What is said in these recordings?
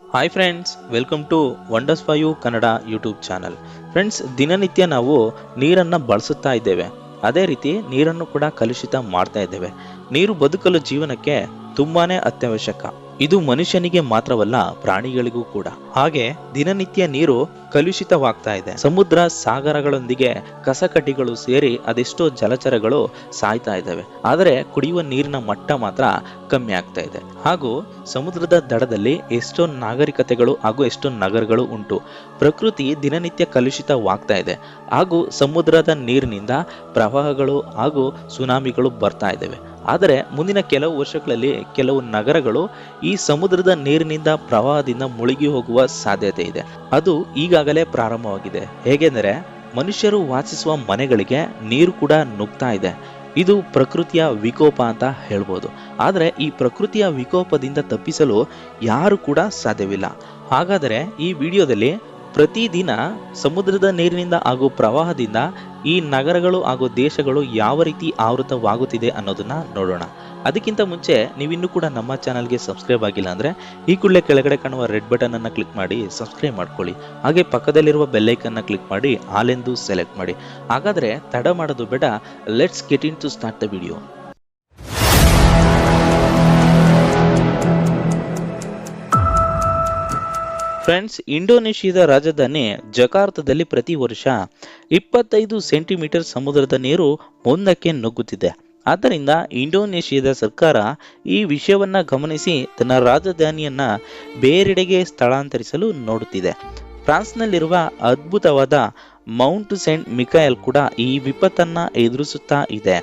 Hi friends welcome to wonders for you Kannada YouTube channel friends ದಿನನಿತ್ಯ ನಾವು ನೀರನ್ನು ಬಳಸುತ್ತಾ ಇದ್ದೇವೆ. ಅದೇ ರೀತಿ ನೀರನ್ನು ಕೂಡ ಕಲುಷಿತ ಮಾಡ್ತಾ ಇದ್ದೇವೆ. ನೀರು ಬದುಕಲು ಜೀವನಕ್ಕೆ ತುಂಬಾ ಅತ್ಯವಶ್ಯಕ. ಇದು ಮನುಷ್ಯನಿಗೆ ಮಾತ್ರವಲ್ಲ ಪ್ರಾಣಿಗಳಿಗೂ ಕೂಡ. ಹಾಗೆ ದಿನನಿತ್ಯ ನೀರು ಕಲುಷಿತವಾಗ್ತಾ ಇದೆ. ಸಮುದ್ರ ಸಾಗರಗಳೊಂದಿಗೆ ಕಸಕಡ್ಡಿಗಳು ಸೇರಿ ಅದೆಷ್ಟೋ ಜಲಚರಗಳು ಸಾಯ್ತಾ ಇದ್ದಾವೆ. ಆದರೆ ಕುಡಿಯುವ ನೀರಿನ ಮಟ್ಟ ಮಾತ್ರ ಕಮ್ಮಿ ಆಗ್ತಾ ಇದೆ. ಹಾಗೂ ಸಮುದ್ರದ ದಡದಲ್ಲಿ ಎಷ್ಟೋ ನಾಗರಿಕತೆಗಳು ಹಾಗೂ ಎಷ್ಟೋ ನಗರಗಳು ಉಂಟು. ಪ್ರಕೃತಿ ದಿನನಿತ್ಯ ಕಲುಷಿತವಾಗ್ತಾ ಇದೆ. ಹಾಗೂ ಸಮುದ್ರದ ನೀರಿನಿಂದ ಪ್ರವಾಹಗಳು ಹಾಗೂ ಸುನಾಮಿಗಳು ಬರ್ತಾ ಇದ್ದಾವೆ. ಆದರೆ ಮುಂದಿನ ಕೆಲವು ವರ್ಷಗಳಲ್ಲಿ ಕೆಲವು ನಗರಗಳು ಈ ಸಮುದ್ರದ ನೀರಿನಿಂದ ಪ್ರವಾಹದಿಂದ ಮುಳುಗಿ ಹೋಗುವ ಸಾಧ್ಯತೆ ಇದೆ. ಅದು ಈಗಾಗಲೇ ಪ್ರಾರಂಭವಾಗಿದೆ. ಹೇಗೆಂದರೆ ಮನುಷ್ಯರು ವಾಸಿಸುವ ಮನೆಗಳಿಗೆ ನೀರು ಕೂಡ ನುಗ್ತಾ ಇದೆ. ಇದು ಪ್ರಕೃತಿಯ ವಿಕೋಪ ಅಂತ ಹೇಳ್ಬೋದು. ಆದರೆ ಈ ಪ್ರಕೃತಿಯ ವಿಕೋಪದಿಂದ ತಪ್ಪಿಸಲು ಯಾರು ಕೂಡ ಸಾಧ್ಯವಿಲ್ಲ. ಹಾಗಾದರೆ ಈ ವಿಡಿಯೋದಲ್ಲಿ ಪ್ರತಿದಿನ ಸಮುದ್ರದ ನೀರಿನಿಂದ ಹಾಗೂ ಪ್ರವಾಹದಿಂದ ಈ ನಗರಗಳು ಹಾಗೂ ದೇಶಗಳು ಯಾವ ರೀತಿ ಆವೃತವಾಗುತ್ತಿದೆ ಅನ್ನೋದನ್ನ ನೋಡೋಣ. ಅದಕ್ಕಿಂತ ಮುಂಚೆ ನೀವಿನ್ನೂ ಕೂಡ ನಮ್ಮ ಚಾನಲ್ಗೆ ಸಬ್ಸ್ಕ್ರೈಬ್ ಆಗಿಲ್ಲ ಅಂದರೆ ಈ ಕೂಡಲೇ ಕೆಳಗಡೆ ಕಾಣುವ ರೆಡ್ ಬಟನ್ ಅನ್ನು ಕ್ಲಿಕ್ ಮಾಡಿ ಸಬ್ಸ್ಕ್ರೈಬ್ ಮಾಡ್ಕೊಳ್ಳಿ. ಹಾಗೆ ಪಕ್ಕದಲ್ಲಿರುವ ಬೆಲ್ಲೈಕನ್ನ ಕ್ಲಿಕ್ ಮಾಡಿ ಆಲೆಂದು ಸೆಲೆಕ್ಟ್ ಮಾಡಿ. ಹಾಗಾದರೆ ತಡ ಮಾಡೋದು ಬೇಡ, let's get in to start the video. Friends, ಇಂಡೋನೇಷ್ಯಾದ ರಾಜಧಾನಿ ಜಕಾರ್ತದಲ್ಲಿ ಪ್ರತಿ ವರ್ಷ ಇಪ್ಪತ್ತೈದು ಸೆಂಟಿಮೀಟರ್ ಸಮುದ್ರದ ನೀರು ಮುಂದಕ್ಕೆ ನುಗ್ಗುತ್ತಿದೆ. ಆದ್ದರಿಂದ ಇಂಡೋನೇಷ್ಯಾದ ಸರ್ಕಾರ ಈ ವಿಷಯವನ್ನ ಗಮನಿಸಿ ತನ್ನ ರಾಜಧಾನಿಯನ್ನು ಬೇರೆಡೆಗೆ ಸ್ಥಳಾಂತರಿಸಲು ನೋಡುತ್ತಿದೆ. ಫ್ರಾನ್ಸ್ನಲ್ಲಿರುವ ಅದ್ಭುತವಾದ ಮೌಂಟ್ ಸೆಂಟ್ ಮಿಕಾಯಲ್ ಕೂಡ ಈ ವಿಪತ್ತನ್ನ ಎದುರಿಸುತ್ತಾ ಇದೆ.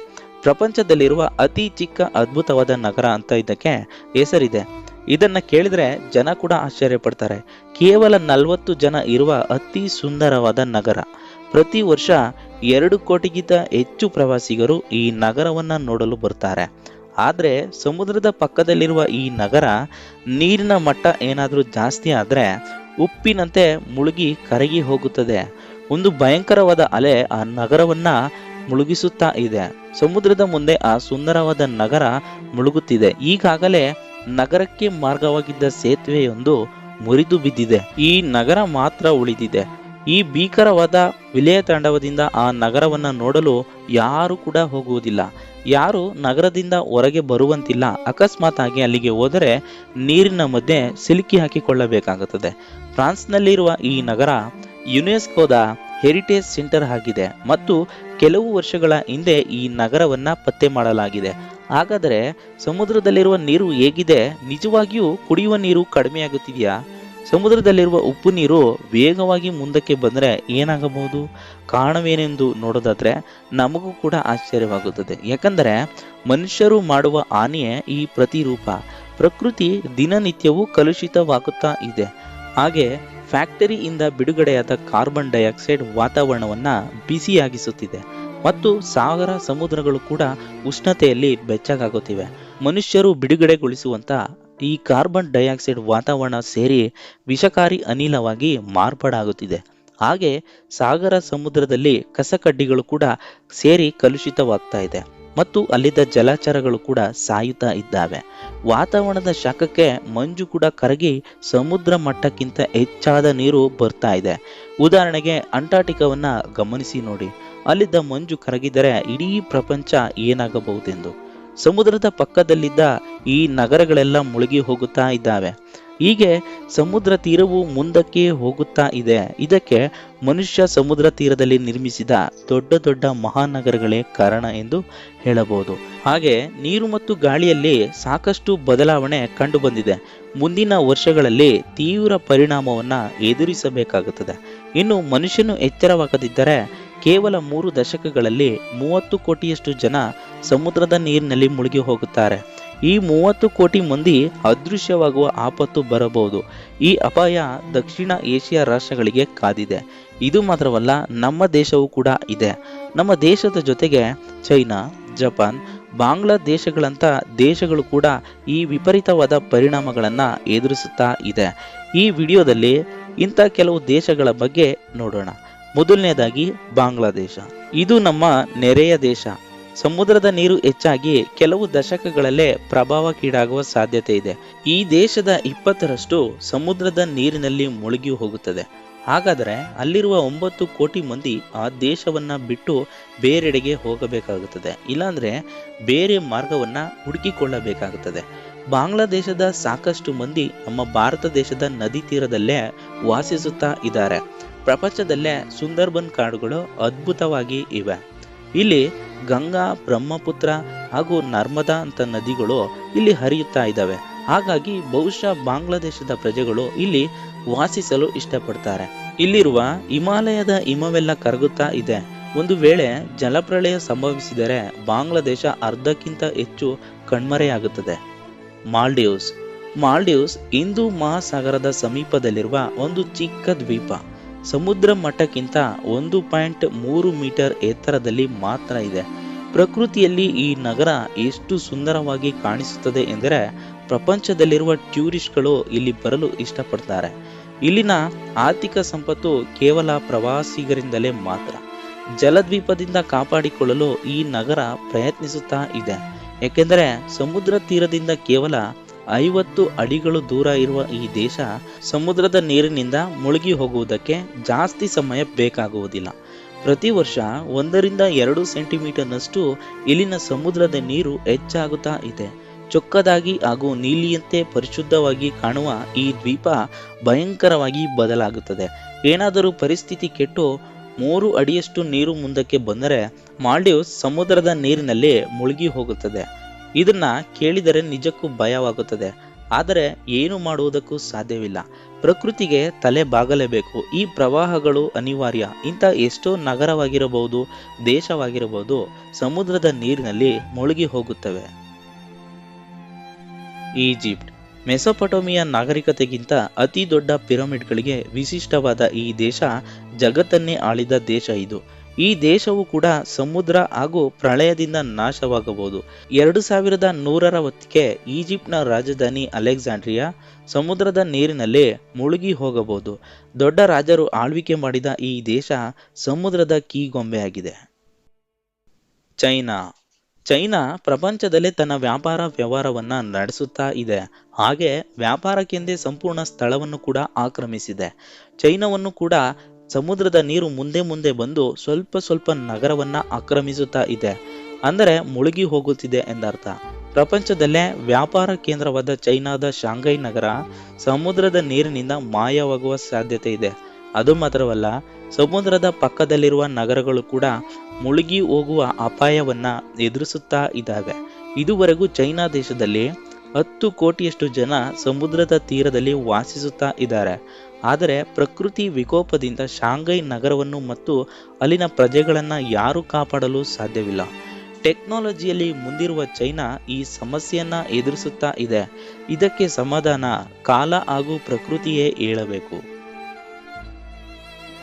ಪ್ರಪಂಚದಲ್ಲಿರುವ ಅತಿ ಚಿಕ್ಕ ಅದ್ಭುತವಾದ ನಗರ ಅಂತ ಇದಕ್ಕೆ ಹೆಸರಿದೆ. ಇದನ್ನ ಕೇಳಿದ್ರೆ ಜನ ಕೂಡ ಆಶ್ಚರ್ಯ ಪಡ್ತಾರೆ. ಕೇವಲ ನಲವತ್ತು ಜನ ಇರುವ ಅತಿ ಸುಂದರವಾದ ನಗರ. ಪ್ರತಿ ವರ್ಷ ಎರಡು ಕೋಟಿಗಿಂತ ಹೆಚ್ಚು ಪ್ರವಾಸಿಗರು ಈ ನಗರವನ್ನ ನೋಡಲು ಬರ್ತಾರೆ. ಆದ್ರೆ ಸಮುದ್ರದ ಪಕ್ಕದಲ್ಲಿರುವ ಈ ನಗರ ನೀರಿನ ಮಟ್ಟ ಏನಾದರೂ ಜಾಸ್ತಿ ಆದ್ರೆ ಉಪ್ಪಿನಂತೆ ಮುಳುಗಿ ಕರಗಿ ಹೋಗುತ್ತದೆ. ಒಂದು ಭಯಂಕರವಾದ ಅಲೆ ಆ ನಗರವನ್ನ ಮುಳುಗಿಸುತ್ತಾ ಇದೆ. ಸಮುದ್ರದ ಮುಂದೆ ಆ ಸುಂದರವಾದ ನಗರ ಮುಳುಗುತ್ತಿದೆ. ಈಗಾಗಲೇ ನಗರಕ್ಕೆ ಮಾರ್ಗವಾಗಿದ್ದ ಸೇತುವೆಯೊಂದು ಮುರಿದು ಬಿದ್ದಿದೆ. ಈ ನಗರ ಮಾತ್ರ ಉಳಿದಿದೆ. ಈ ಭೀಕರವಾದ ವಿಲಯ ತಾಂಡವದಿಂದ ಆ ನಗರವನ್ನ ನೋಡಲು ಯಾರು ಕೂಡ ಹೋಗುವುದಿಲ್ಲ. ಯಾರು ನಗರದಿಂದ ಹೊರಗೆ ಬರುವಂತಿಲ್ಲ. ಅಕಸ್ಮಾತ್ ಆಗಿ ಅಲ್ಲಿಗೆ ಹೋದರೆ ನೀರಿನ ಮಧ್ಯೆ ಸಿಲುಕಿ ಹಾಕಿಕೊಳ್ಳಬೇಕಾಗುತ್ತದೆ. ಫ್ರಾನ್ಸ್ನಲ್ಲಿರುವ ಈ ನಗರ ಯುನೆಸ್ಕೋದ ಹೆರಿಟೇಜ್ ಸೆಂಟರ್ ಆಗಿದೆ ಮತ್ತು ಕೆಲವು ವರ್ಷಗಳ ಹಿಂದೆ ಈ ನಗರವನ್ನ ಪತ್ತೆ ಮಾಡಲಾಗಿದೆ. ಹಾಗಾದರೆ ಸಮುದ್ರದಲ್ಲಿರುವ ನೀರು ಹೇಗಿದೆ? ನಿಜವಾಗಿಯೂ ಕುಡಿಯುವ ನೀರು ಕಡಿಮೆಯಾಗುತ್ತಿದೆಯಾ ಸಮುದ್ರದಲ್ಲಿರುವ ಉಪ್ಪು ನೀರು ವೇಗವಾಗಿ ಮುಂದಕ್ಕೆ ಬಂದರೆ ಏನಾಗಬಹುದು? ಕಾರಣವೇನೆಂದು ನೋಡೋದಾದರೆ ನಮಗೂ ಕೂಡ ಆಶ್ಚರ್ಯವಾಗುತ್ತದೆ. ಯಾಕಂದರೆ ಮನುಷ್ಯರು ಮಾಡುವ ಹಾನಿಯೇ ಈ ಪ್ರತಿರೂಪ. ಪ್ರಕೃತಿ ದಿನನಿತ್ಯವೂ ಕಲುಷಿತವಾಗುತ್ತಾ ಇದೆ. ಹಾಗೆ ಫ್ಯಾಕ್ಟರಿಯಿಂದ ಬಿಡುಗಡೆಯಾದ ಕಾರ್ಬನ್ ಡೈಆಕ್ಸೈಡ್ ವಾತಾವರಣವನ್ನು ಬಿಸಿಯಾಗಿಸುತ್ತಿದೆ. ಮತ್ತು ಸಾಗರ ಸಮುದ್ರಗಳು ಕೂಡ ಉಷ್ಣತೆಯಲ್ಲಿ ಬೆಚ್ಚಗಾಗುತ್ತಿವೆ. ಮನುಷ್ಯರು ಬಿಡುಗಡೆಗೊಳಿಸುವಂತ ಈ ಕಾರ್ಬನ್ ಡೈಆಕ್ಸೈಡ್ ವಾತಾವರಣ ಸೇರಿ ವಿಷಕಾರಿ ಅನಿಲವಾಗಿ ಮಾರ್ಪಾಡಾಗುತ್ತಿದೆ. ಹಾಗೆ ಸಾಗರ ಸಮುದ್ರದಲ್ಲಿ ಕಸಕಡ್ಡಿಗಳು ಕೂಡ ಸೇರಿ ಕಲುಷಿತವಾಗ್ತಾ ಇದೆ ಮತ್ತು ಅಲ್ಲಿದ್ದ ಜಲಚರಗಳು ಕೂಡ ಸಾಯುತ್ತಾ ಇದ್ದಾವೆ. ವಾತಾವರಣದ ಶಾಖಕ್ಕೆ ಮಂಜು ಕೂಡ ಕರಗಿ ಸಮುದ್ರ ಮಟ್ಟಕ್ಕಿಂತ ಹೆಚ್ಚಾದ ನೀರು ಬರ್ತಾ ಇದೆ. ಉದಾಹರಣೆಗೆ ಅಂಟಾರ್ಟಿಕಾವನ್ನು ಗಮನಿಸಿ ನೋಡಿ. ಅಲ್ಲಿದ್ದ ಮಂಜು ಕರಗಿದರೆ ಇಡೀ ಪ್ರಪಂಚ ಏನಾಗಬಹುದೆಂದು. ಸಮುದ್ರದ ಪಕ್ಕದಲ್ಲಿದ್ದ ಈ ನಗರಗಳೆಲ್ಲ ಮುಳುಗಿ ಹೋಗುತ್ತಾ ಇದ್ದಾವೆ. ಹೀಗೆ ಸಮುದ್ರ ತೀರವು ಮುಂದಕ್ಕೆ ಹೋಗುತ್ತಾ ಇದೆ. ಇದಕ್ಕೆ ಮನುಷ್ಯ ಸಮುದ್ರ ತೀರದಲ್ಲಿ ನಿರ್ಮಿಸಿದ ದೊಡ್ಡ ದೊಡ್ಡ ಮಹಾನಗರಗಳೇ ಕಾರಣ ಎಂದು ಹೇಳಬಹುದು. ಹಾಗೆ ನೀರು ಮತ್ತು ಗಾಳಿಯಲ್ಲಿ ಸಾಕಷ್ಟು ಬದಲಾವಣೆ ಕಂಡುಬಂದಿದೆ. ಮುಂದಿನ ವರ್ಷಗಳಲ್ಲಿ ತೀವ್ರ ಪರಿಣಾಮವನ್ನು ಎದುರಿಸಬೇಕಾಗುತ್ತದೆ. ಇನ್ನು ಮನುಷ್ಯನು ಎಚ್ಚರವಾಗದಿದ್ದರೆ ಕೇವಲ ಮೂರು ದಶಕಗಳಲ್ಲಿ ಮೂವತ್ತು ಕೋಟಿಯಷ್ಟು ಜನ ಸಮುದ್ರದ ನೀರಿನಲ್ಲಿ ಮುಳುಗಿ ಹೋಗುತ್ತಾರೆ. ಈ ಮೂವತ್ತು ಕೋಟಿ ಮಂದಿ ಅದೃಶ್ಯವಾಗುವ ಆಪತ್ತು ಬರಬಹುದು. ಈ ಅಪಾಯ ದಕ್ಷಿಣ ಏಷ್ಯಾ ರಾಷ್ಟ್ರಗಳಿಗೆ ಕಾದಿದೆ. ಇದು ಮಾತ್ರವಲ್ಲ, ನಮ್ಮ ದೇಶವೂ ಕೂಡ ಇದೆ. ನಮ್ಮ ದೇಶದ ಜೊತೆಗೆ ಚೈನಾ, ಜಪಾನ್, ಬಾಂಗ್ಲಾದೇಶಗಳಂಥ ದೇಶಗಳು ಕೂಡ ಈ ವಿಪರೀತವಾದ ಪರಿಣಾಮಗಳನ್ನು ಎದುರಿಸುತ್ತಾ ಇದೆ. ಈ ವಿಡಿಯೋದಲ್ಲಿ ಇಂಥ ಕೆಲವು ದೇಶಗಳ ಬಗ್ಗೆ ನೋಡೋಣ. ಮೊದಲನೇದಾಗಿ ಬಾಂಗ್ಲಾದೇಶ. ಇದು ನಮ್ಮ ನೆರೆಯ ದೇಶ. ಸಮುದ್ರದ ನೀರು ಹೆಚ್ಚಾಗಿ ಕೆಲವು ದಶಕಗಳಲ್ಲೇ ಪ್ರಭಾವಕ್ಕೀಡಾಗುವ ಸಾಧ್ಯತೆ ಇದೆ. ಈ ದೇಶದ ಇಪ್ಪತ್ತರಷ್ಟು ಸಮುದ್ರದ ನೀರಿನಲ್ಲಿ ಮುಳುಗಿ ಹೋಗುತ್ತದೆ. ಹಾಗಾದರೆ ಅಲ್ಲಿರುವ ಒಂಬತ್ತು ಕೋಟಿ ಮಂದಿ ಆ ದೇಶವನ್ನ ಬಿಟ್ಟು ಬೇರೆಡೆಗೆ ಹೋಗಬೇಕಾಗುತ್ತದೆ. ಇಲ್ಲಾಂದ್ರೆ ಬೇರೆ ಮಾರ್ಗವನ್ನ ಹುಡುಕಿಕೊಳ್ಳಬೇಕಾಗುತ್ತದೆ. ಬಾಂಗ್ಲಾದೇಶದ ಸಾಕಷ್ಟು ಮಂದಿ ನಮ್ಮ ಭಾರತ ದೇಶದ ನದಿ ತೀರದಲ್ಲೇ ವಾಸಿಸುತ್ತಾ ಇದ್ದಾರೆ. ಪ್ರಪಂಚದಲ್ಲೇ ಸುಂದರ್ಬನ್ ಕಾಡುಗಳು ಅದ್ಭುತವಾಗಿ ಇವೆ. ಇಲ್ಲಿ ಗಂಗಾ, ಬ್ರಹ್ಮಪುತ್ರ ಹಾಗೂ ನರ್ಮದಾ ಅಂತ ನದಿಗಳು ಇಲ್ಲಿ ಹರಿಯುತ್ತಾ ಇದ್ದಾವೆ. ಹಾಗಾಗಿ ಬಹುಶಃ ಬಾಂಗ್ಲಾದೇಶದ ಪ್ರಜೆಗಳು ಇಲ್ಲಿ ವಾಸಿಸಲು ಇಷ್ಟಪಡ್ತಾರೆ. ಇಲ್ಲಿರುವ ಹಿಮಾಲಯದ ಹಿಮವೆಲ್ಲ ಕರಗುತ್ತಾ ಇದೆ. ಒಂದು ವೇಳೆ ಜಲಪ್ರಳಯ ಸಂಭವಿಸಿದರೆ ಬಾಂಗ್ಲಾದೇಶ ಅರ್ಧಕ್ಕಿಂತ ಹೆಚ್ಚು ಕಣ್ಮರೆಯಾಗುತ್ತದೆ. ಮಾಲ್ಡೀವ್ಸ್. ಮಾಲ್ಡೀವ್ಸ್ ಹಿಂದೂ ಮಹಾಸಾಗರದ ಸಮೀಪದಲ್ಲಿರುವ ಒಂದು ಚಿಕ್ಕ ದ್ವೀಪ. ಸಮುದ್ರ ಮಟ್ಟಕ್ಕಿಂತ ಒಂದು ಪಾಯಿಂಟ್ ಮೂರು ಮೀಟರ್ ಎತ್ತರದಲ್ಲಿ ಮಾತ್ರ ಇದೆ. ಪ್ರಕೃತಿಯಲ್ಲಿ ಈ ನಗರ ಎಷ್ಟು ಸುಂದರವಾಗಿ ಕಾಣಿಸುತ್ತದೆ ಎಂದರೆ ಪ್ರಪಂಚದಲ್ಲಿರುವ ಟ್ಯೂರಿಸ್ಟ್ಗಳು ಇಲ್ಲಿ ಬರಲು ಇಷ್ಟಪಡ್ತಾರೆ. ಇಲ್ಲಿನ ಆರ್ಥಿಕ ಸಂಪತ್ತು ಕೇವಲ ಪ್ರವಾಸಿಗರಿಂದಲೇ ಮಾತ್ರ. ಜಲದ್ವೀಪದಿಂದ ಕಾಪಾಡಿಕೊಳ್ಳಲು ಈ ನಗರ ಪ್ರಯತ್ನಿಸುತ್ತಾ ಇದೆ. ಏಕೆಂದರೆ ಸಮುದ್ರ ತೀರದಿಂದ ಕೇವಲ ಐವತ್ತು ಅಡಿಗಳು ದೂರ ಇರುವ ಈ ದೇಶ ಸಮುದ್ರದ ನೀರಿನಿಂದ ಮುಳುಗಿ ಹೋಗುವುದಕ್ಕೆ ಜಾಸ್ತಿ ಸಮಯ ಬೇಕಾಗುವುದಿಲ್ಲ. ಪ್ರತಿ ವರ್ಷ ಒಂದರಿಂದ ಎರಡು ಸೆಂಟಿಮೀಟರ್ನಷ್ಟು ಇಲ್ಲಿನ ಸಮುದ್ರದ ನೀರು ಹೆಚ್ಚಾಗುತ್ತಾ ಇದೆ. ಚೊಕ್ಕದಾಗಿ ಹಾಗೂ ನೀಲಿಯಂತೆ ಪರಿಶುದ್ಧವಾಗಿ ಕಾಣುವ ಈ ದ್ವೀಪ ಭಯಂಕರವಾಗಿ ಬದಲಾಗುತ್ತದೆ. ಏನಾದರೂ ಪರಿಸ್ಥಿತಿ ಕೆಟ್ಟು ಮೂರು ಅಡಿಯಷ್ಟು ನೀರು ಮುಂದಕ್ಕೆ ಬಂದರೆ ಮಾಲ್ಡೀವ್ಸ್ ಸಮುದ್ರದ ನೀರಿನಲ್ಲಿ ಮುಳುಗಿ ಹೋಗುತ್ತದೆ. ಇದನ್ನ ಕೇಳಿದರೆ ನಿಜಕ್ಕೂ ಭಯವಾಗುತ್ತದೆ. ಆದರೆ ಏನು ಮಾಡುವುದಕ್ಕೂ ಸಾಧ್ಯವಿಲ್ಲ. ಪ್ರಕೃತಿಗೆ ತಲೆ ಬಾಗಲೇಬೇಕು. ಈ ಪ್ರವಾಹಗಳು ಅನಿವಾರ್ಯ. ಇಂಥ ಎಷ್ಟೋ ನಗರವಾಗಿರಬಹುದು, ದೇಶವಾಗಿರಬಹುದು, ಸಮುದ್ರದ ನೀರಿನಲ್ಲಿ ಮುಳುಗಿ ಹೋಗುತ್ತವೆ. ಈಜಿಪ್ಟ್. ಮೆಸೊಪಟೋಮಿಯಾ ನಾಗರಿಕತೆಗಿಂತ ಅತಿ ದೊಡ್ಡ ಪಿರಮಿಡ್ಗಳಿಗೆ ವಿಶಿಷ್ಟವಾದ ಈ ದೇಶ ಜಗತ್ತನ್ನೇ ಆಳಿದ ದೇಶ ಇದು. ಈ ದೇಶವು ಕೂಡ ಸಮುದ್ರ ಹಾಗೂ ಪ್ರಳಯದಿಂದ ನಾಶವಾಗಬಹುದು. ಎರಡು ಸಾವಿರದ ನೂರರ ಹೊತ್ತಿಗೆ ಈಜಿಪ್ಟ್ನ ರಾಜಧಾನಿ ಅಲೆಕ್ಸಾಂಡ್ರಿಯಾ ಸಮುದ್ರದ ನೀರಿನಲ್ಲಿ ಮುಳುಗಿ ಹೋಗಬಹುದು. ದೊಡ್ಡ ರಾಜರು ಆಳ್ವಿಕೆ ಮಾಡಿದ ಈ ದೇಶ ಸಮುದ್ರದ ಕೀಗೊಂಬೆಯಾಗಿದೆ. ಚೈನಾ. ಚೈನಾ ಪ್ರಪಂಚದಲ್ಲೇ ತನ್ನ ವ್ಯಾಪಾರ ವ್ಯವಹಾರವನ್ನು ನಡೆಸುತ್ತಾ ಇದೆ. ಹಾಗೆ ವ್ಯಾಪಾರಕ್ಕೆಂದೇ ಸಂಪೂರ್ಣ ಸ್ಥಳವನ್ನು ಕೂಡ ಆಕ್ರಮಿಸಿದೆ. ಚೈನಾವನ್ನು ಕೂಡ ಸಮುದ್ರದ ನೀರು ಮುಂದೆ ಮುಂದೆ ಬಂದು ಸ್ವಲ್ಪ ಸ್ವಲ್ಪ ನಗರವನ್ನ ಆಕ್ರಮಿಸುತ್ತಾ ಇದೆ. ಅಂದರೆ ಮುಳುಗಿ ಹೋಗುತ್ತಿದೆ ಎಂದರ್ಥ. ಪ್ರಪಂಚದಲ್ಲೇ ವ್ಯಾಪಾರ ಕೇಂದ್ರವಾದ ಚೈನಾದ ಶಾಂಘೈ ನಗರ ಸಮುದ್ರದ ನೀರಿನಿಂದ ಮಾಯವಾಗುವ ಸಾಧ್ಯತೆ ಇದೆ. ಅದು ಮಾತ್ರವಲ್ಲ, ಸಮುದ್ರದ ಪಕ್ಕದಲ್ಲಿರುವ ನಗರಗಳು ಕೂಡ ಮುಳುಗಿ ಹೋಗುವ ಅಪಾಯವನ್ನ ಎದುರಿಸುತ್ತಾ ಇದ್ದಾವೆ. ಇದುವರೆಗೂ ಚೈನಾ ದೇಶದಲ್ಲಿ ಹತ್ತು ಕೋಟಿಯಷ್ಟು ಜನ ಸಮುದ್ರದ ತೀರದಲ್ಲಿ ವಾಸಿಸುತ್ತಾ ಇದ್ದಾರೆ. ಆದರೆ ಪ್ರಕೃತಿ ವಿಕೋಪದಿಂದ ಶಾಂಘೈ ನಗರವನ್ನು ಮತ್ತು ಅಲ್ಲಿನ ಪ್ರಜೆಗಳನ್ನು ಯಾರೂ ಕಾಪಾಡಲು ಸಾಧ್ಯವಿಲ್ಲ. ಟೆಕ್ನಾಲಜಿಯಲ್ಲಿ ಮುಂದಿರುವ ಚೈನಾ ಈ ಸಮಸ್ಯೆಯನ್ನು ಎದುರಿಸುತ್ತಾ ಇದೆ. ಇದಕ್ಕೆ ಸಮಾಧಾನ, ಕಾಲ ಹಾಗೂ ಪ್ರಕೃತಿಯೇ ಹೇಳಬೇಕು.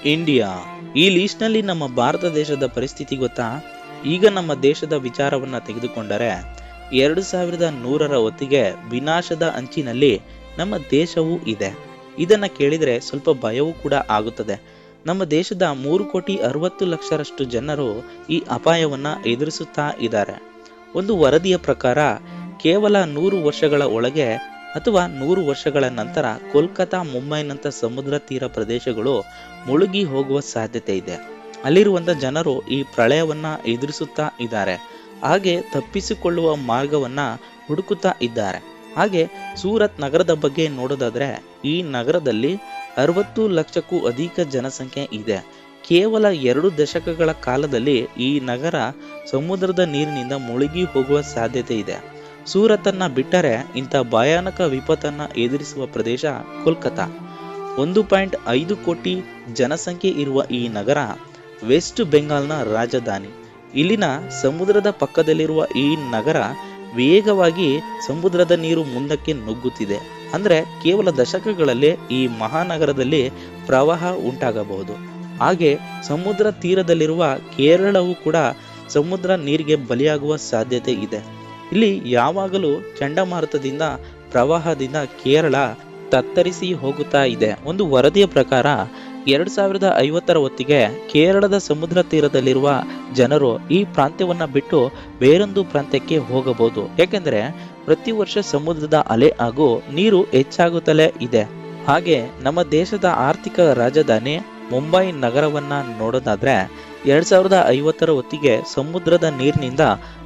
ಇಂಡಿಯಾ. ಈ ಲೀಸ್ಟ್ನಲ್ಲಿ ನಮ್ಮ ಭಾರತ ದೇಶದ ಪರಿಸ್ಥಿತಿ ಗೊತ್ತಾ? ಈಗ ನಮ್ಮ ದೇಶದ ವಿಚಾರವನ್ನು ತೆಗೆದುಕೊಂಡರೆ ಎರಡು ಸಾವಿರದ ನೂರರ ಹೊತ್ತಿಗೆ ವಿನಾಶದ ಅಂಚಿನಲ್ಲಿ ನಮ್ಮ ದೇಶವೂ ಇದೆ. ಇದನ್ನು ಕೇಳಿದರೆ ಸ್ವಲ್ಪ ಭಯವೂ ಕೂಡ ಆಗುತ್ತದೆ. ನಮ್ಮ ದೇಶದ ಮೂರು ಕೋಟಿ ಅರವತ್ತು ಲಕ್ಷರಷ್ಟು ಜನರು ಈ ಅಪಾಯವನ್ನು ಎದುರಿಸುತ್ತಾ ಇದ್ದಾರೆ. ಒಂದು ವರದಿಯ ಪ್ರಕಾರ, ಕೇವಲ ನೂರು ವರ್ಷಗಳ ಒಳಗೆ ಅಥವಾ ನೂರು ವರ್ಷಗಳ ನಂತರ ಕೋಲ್ಕತಾ, ಮುಂಬೈನಂಥ ಸಮುದ್ರ ತೀರ ಪ್ರದೇಶಗಳು ಮುಳುಗಿ ಹೋಗುವ ಸಾಧ್ಯತೆ ಇದೆ. ಅಲ್ಲಿರುವಂಥ ಜನರು ಈ ಪ್ರಳಯವನ್ನು ಎದುರಿಸುತ್ತಾ ಇದ್ದಾರೆ. ಹಾಗೆ ತಪ್ಪಿಸಿಕೊಳ್ಳುವ ಮಾರ್ಗವನ್ನು ಹುಡುಕುತ್ತಾ ಇದ್ದಾರೆ. ಹಾಗೆ ಸೂರತ್ ನಗರದ ಬಗ್ಗೆ ನೋಡೋದಾದ್ರೆ ಈ ನಗರದಲ್ಲಿ ಅರವತ್ತು ಲಕ್ಷಕ್ಕೂ ಅಧಿಕ ಜನಸಂಖ್ಯೆ ಇದೆ. ಕೇವಲ ಎರಡು ದಶಕಗಳ ಕಾಲದಲ್ಲಿ ಈ ನಗರ ಸಮುದ್ರದ ನೀರಿನಿಂದ ಮುಳುಗಿ ಹೋಗುವ ಸಾಧ್ಯತೆ ಇದೆ. ಸೂರತನ್ನ ಬಿಟ್ಟರೆ ಇಂಥ ಭಯಾನಕ ವಿಪತ್ತನ್ನ ಎದುರಿಸುವ ಪ್ರದೇಶ ಕೋಲ್ಕತಾ. ಒಂದು ಪಾಯಿಂಟ್ ಐದು ಕೋಟಿ ಜನಸಂಖ್ಯೆ ಇರುವ ಈ ನಗರ ವೆಸ್ಟ್ ಬೆಂಗಾಲ್ನ ರಾಜಧಾನಿ. ಇಲ್ಲಿನ ಸಮುದ್ರದ ಪಕ್ಕದಲ್ಲಿರುವ ಈ ನಗರ ವೇಗವಾಗಿ ಸಮುದ್ರದ ನೀರು ಮುಂದಕ್ಕೆ ನುಗ್ಗುತ್ತಿದೆ. ಅಂದರೆ ಕೇವಲ ದಶಕಗಳಲ್ಲಿ ಈ ಮಹಾನಗರದಲ್ಲಿ ಪ್ರವಾಹ ಉಂಟಾಗಬಹುದು. ಹಾಗೆ ಸಮುದ್ರ ತೀರದಲ್ಲಿರುವ ಕೇರಳವು ಕೂಡ ಸಮುದ್ರ ನೀರಿಗೆ ಬಲಿಯಾಗುವ ಸಾಧ್ಯತೆ ಇದೆ. ಇಲ್ಲಿ ಯಾವಾಗಲೂ ಚಂಡಮಾರುತದಿಂದ, ಪ್ರವಾಹದಿಂದ ಕೇರಳ ತತ್ತರಿಸಿ ಹೋಗುತ್ತಾ ಇದೆ. ಒಂದು ವರದಿಯ ಪ್ರಕಾರ ಎರಡ್ ಸಾವಿರದ ಐವತ್ತರ ಹೊತ್ತಿಗೆ ಕೇರಳದ ಸಮುದ್ರ ತೀರದಲ್ಲಿರುವ ಜನರು ಈ ಪ್ರಾಂತ್ಯವನ್ನ ಬಿಟ್ಟು ಬೇರೊಂದು ಪ್ರಾಂತ್ಯಕ್ಕೆ ಹೋಗಬಹುದು. ಯಾಕೆಂದ್ರೆ ಪ್ರತಿ ವರ್ಷ ಸಮುದ್ರದ ಅಲೆ ಹಾಗೂ ನೀರು ಹೆಚ್ಚಾಗುತ್ತಲೇ ಇದೆ. ಹಾಗೆ ನಮ್ಮ ದೇಶದ ಆರ್ಥಿಕ ರಾಜಧಾನಿ ಮುಂಬೈ ನಗರವನ್ನ ನೋಡೋದಾದ್ರೆ ಎರಡ್ ಸಾವಿರದ ಐವತ್ತರ ಹೊತ್ತಿಗೆ ಸಮುದ್ರದ ನೀರಿನಿಂದ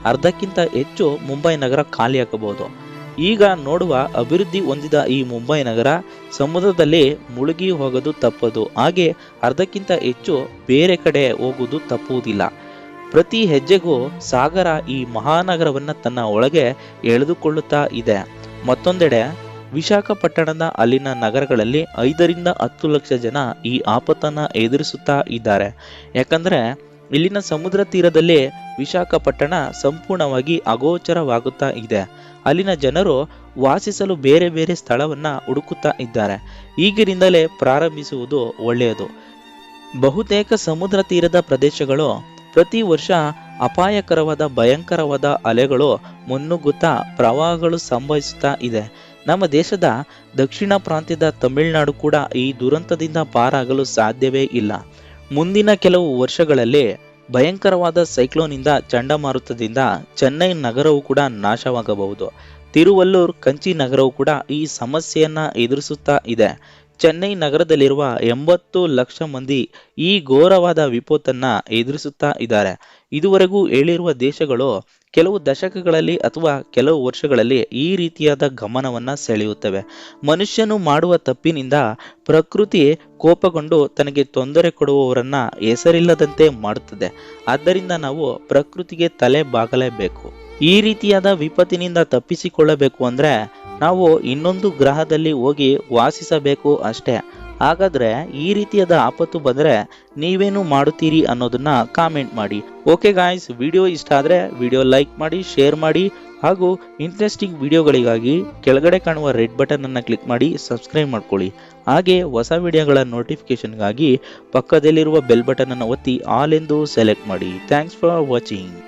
ಅರ್ಧಕ್ಕಿಂತ ಹೆಚ್ಚು ಮುಂಬೈ ನಗರ ಖಾಲಿಯಾಗಬಹುದು. ಈಗ ನೋಡುವ ಅಭಿವೃದ್ಧಿ ಹೊಂದಿದ ಈ ಮುಂಬೈ ನಗರ ಸಮುದ್ರದಲ್ಲಿ ಮುಳುಗಿ ಹೋಗೋದು ತಪ್ಪದು. ಹಾಗೆ ಅರ್ಧಕ್ಕಿಂತ ಹೆಚ್ಚು ಬೇರೆ ಕಡೆ ಹೋಗುವುದು ತಪ್ಪುವುದಿಲ್ಲ. ಪ್ರತಿ ಹೆಜ್ಜೆಗೂ ಸಾಗರ ಈ ಮಹಾನಗರವನ್ನು ತನ್ನ ಒಳಗೆ ಎಳೆದುಕೊಳ್ಳುತ್ತಾ ಇದೆ. ಮತ್ತೊಂದೆಡೆ, ವಿಶಾಖಪಟ್ಟಣದ ಅಲ್ಲಿನ ನಗರಗಳಲ್ಲಿ ಐದರಿಂದ ಹತ್ತು ಲಕ್ಷ ಜನ ಈ ಆಪತ್ತನ್ನು ಎದುರಿಸುತ್ತಾ ಇದ್ದಾರೆ. ಯಾಕಂದರೆ, ಇಲ್ಲಿನ ಸಮುದ್ರ ತೀರದಲ್ಲಿ ವಿಶಾಖಪಟ್ಟಣ ಸಂಪೂರ್ಣವಾಗಿ ಅಗೋಚರವಾಗುತ್ತಾ ಇದೆ. ಅಲ್ಲಿನ ಜನರು ವಾಸಿಸಲು ಬೇರೆ ಬೇರೆ ಸ್ಥಳವನ್ನ ಹುಡುಕುತ್ತಾ ಇದ್ದಾರೆ. ಈಗಿನಿಂದಲೇ ಪ್ರಾರಂಭಿಸುವುದು ಒಳ್ಳೆಯದು. ಬಹುತೇಕ ಸಮುದ್ರ ತೀರದ ಪ್ರದೇಶಗಳು ಪ್ರತಿ ವರ್ಷ ಅಪಾಯಕರವಾದ, ಭಯಂಕರವಾದ ಅಲೆಗಳು ಮುನ್ನುಗ್ಗುತ್ತಾ ಪ್ರವಾಹಗಳು ಸಂಭವಿಸುತ್ತಾ ಇದೆ. ನಮ್ಮ ದೇಶದ ದಕ್ಷಿಣ ಪ್ರಾಂತ್ಯದ ತಮಿಳುನಾಡು ಕೂಡ ಈ ದುರಂತದಿಂದ ಪಾರಾಗಲು ಸಾಧ್ಯವೇ ಇಲ್ಲ. ಮುಂದಿನ ಕೆಲವು ವರ್ಷಗಳಲ್ಲಿ ಭಯಂಕರವಾದ ಸೈಕ್ಲೋನಿಂದ ಚಂಡಮಾರುತದಿಂದ ಚೆನ್ನೈ ನಗರವು ಕೂಡ ನಾಶವಾಗಬಹುದು. ತಿರುವಲ್ಲೂರ್, ಕಂಚಿ ನಗರವು ಕೂಡ ಈ ಸಮಸ್ಯೆಯನ್ನ ಎದುರಿಸುತ್ತಾ ಇದೆ. ಚೆನ್ನೈ ನಗರದಲ್ಲಿರುವ ಎಂಬತ್ತು ಲಕ್ಷ ಮಂದಿ ಈ ಘೋರವಾದ ವಿಪತ್ತನ್ನ ಎದುರಿಸುತ್ತಾ ಇದ್ದಾರೆ. ಇದುವರೆಗೂ ಹೇಳಿರುವ ದೇಶಗಳು ಕೆಲವು ದಶಕಗಳಲ್ಲಿ ಅಥವಾ ಕೆಲವು ವರ್ಷಗಳಲ್ಲಿ ಈ ರೀತಿಯಾದ ಗಮನವನ್ನು ಸೆಳೆಯುತ್ತವೆ. ಮನುಷ್ಯನು ಮಾಡುವ ತಪ್ಪಿನಿಂದ ಪ್ರಕೃತಿ ಕೋಪಗೊಂಡು ತನಗೆ ತೊಂದರೆ ಕೊಡುವವರನ್ನ ಹೆಸರಿಲ್ಲದಂತೆ ಮಾಡುತ್ತದೆ. ಆದ್ದರಿಂದ ನಾವು ಪ್ರಕೃತಿಗೆ ತಲೆ ಬಾಗಲೇಬೇಕು. ಈ ರೀತಿಯಾದ ವಿಪತ್ತಿನಿಂದ ತಪ್ಪಿಸಿಕೊಳ್ಳಬೇಕು ಅಂದರೆ ನಾವು ಇನ್ನೊಂದು ಗ್ರಹದಲ್ಲಿ ಹೋಗಿ ವಾಸಿಸಬೇಕು ಅಷ್ಟೇ. ಹಾಗಾದ್ರೆ ಈ ರೀತಿಯಾದ ಆಪತ್ತು ಬಂದ್ರೆ ನೀವೇನು ಮಾಡುತ್ತೀರಿ ಅನ್ನೋದನ್ನ ಕಾಮೆಂಟ್ ಮಾಡಿ. ಓಕೆ ಗಾಯ್ಸ್ ವಿಡಿಯೋ ಇಷ್ಟ ಆದ್ರೆ ವಿಡಿಯೋ ಲೈಕ್ ಮಾಡಿ ಶೇರ್ ಮಾಡಿ ಹಾಗೂ ಇಂಟ್ರೆಸ್ಟಿಂಗ್ ವಿಡಿಯೋಗಳಿಗಾಗಿ ಕೆಳಗಡೆ ಕಾಣುವ ರೆಡ್ ಬಟನ್ ಅನ್ನ ಕ್ಲಿಕ್ ಮಾಡಿ ಸಬ್ಸ್ಕ್ರೈಬ್ ಮಾಡ್ಕೊಳ್ಳಿ. ಹಾಗೆ ಹೊಸ ವಿಡಿಯೋಗಳ ನೋಟಿಫಿಕೇಷನ್ಗಾಗಿ ಪಕ್ಕದಲ್ಲಿರುವ ಬೆಲ್ ಬಟನ್ ಅನ್ನು ಒತ್ತಿ ಆಲ್ ಎಂದು ಸೆಲೆಕ್ಟ್ ಮಾಡಿ. Thanks for watching